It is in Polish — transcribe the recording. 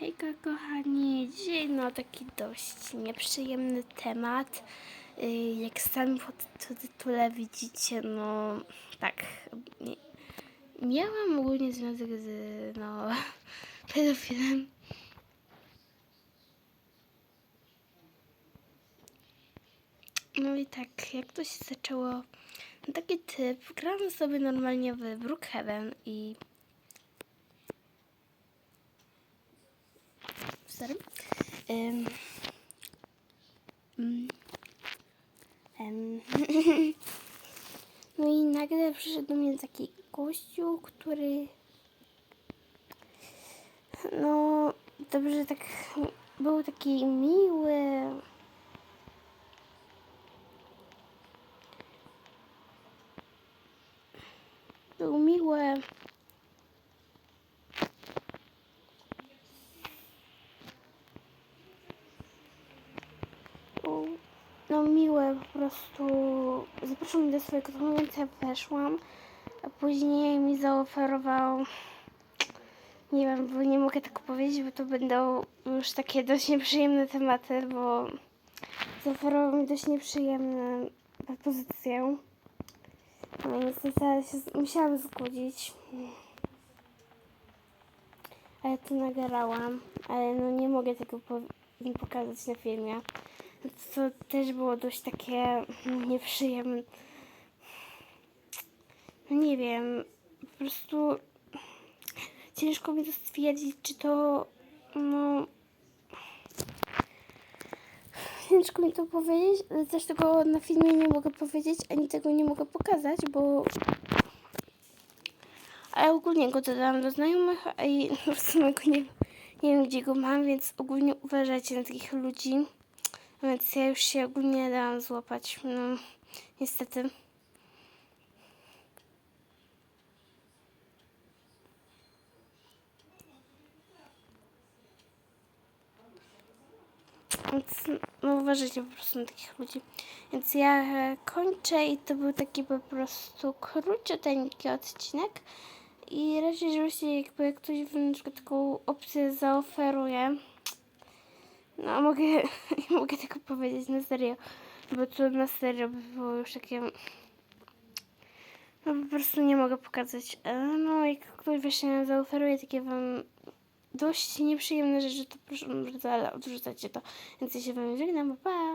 Hejka kochani, dzisiaj no taki dość nieprzyjemny temat. Y, Jak sami po tytule widzicie, no tak, miałam ogólnie związek z no pedofilem. No i tak, jak to się zaczęło, no taki typ, grałam sobie normalnie w Brookhaven i Sorry. Mm. Em. No i nagle przyszedł do mnie taki gościu, który no dobrze tak był taki miły. Był miły. Był, no miłe po prostu. Zaprosił mnie do swojego domu, więc ja weszłam. A później mi zaoferował. Nie wiem, bo nie mogę tak powiedzieć, bo to będą już takie dość nieprzyjemne tematy, bo zaoferował mi dość nieprzyjemną propozycję. No niestety się, musiałam zgodzić. Ale to nagrałam, ale no nie mogę tego po, pokazać na filmie. Co też było dość takie mm, nieprzyjemne. No nie wiem, po prostu ciężko mi to stwierdzić, czy to no ciężko mi to powiedzieć, ale też tego na filmie nie mogę powiedzieć, ani tego nie mogę pokazać, bo ale ogólnie go dodałam do znajomych, i w sumie go nie, nie wiem gdzie go mam, więc ogólnie uważajcie na takich ludzi. Więc ja już się ogólnie dałam złapać. No, niestety. Więc no, uważajcie po prostu na takich ludzi. Więc ja e, kończę i to był taki po prostu króciuteńki odcinek. I raczej, żebyście jakby jak ktoś przykład taką opcję zaoferuje, no mogę, nie mogę tego powiedzieć na serio, bo to na serio by było już takie, no po prostu nie mogę pokazać. E, No jak ktoś właśnie zaoferuje takie wam dość nieprzyjemne rzeczy, to proszę bardzo, ale odrzucacie to. Więc ja się wam żegnam, pa! pa.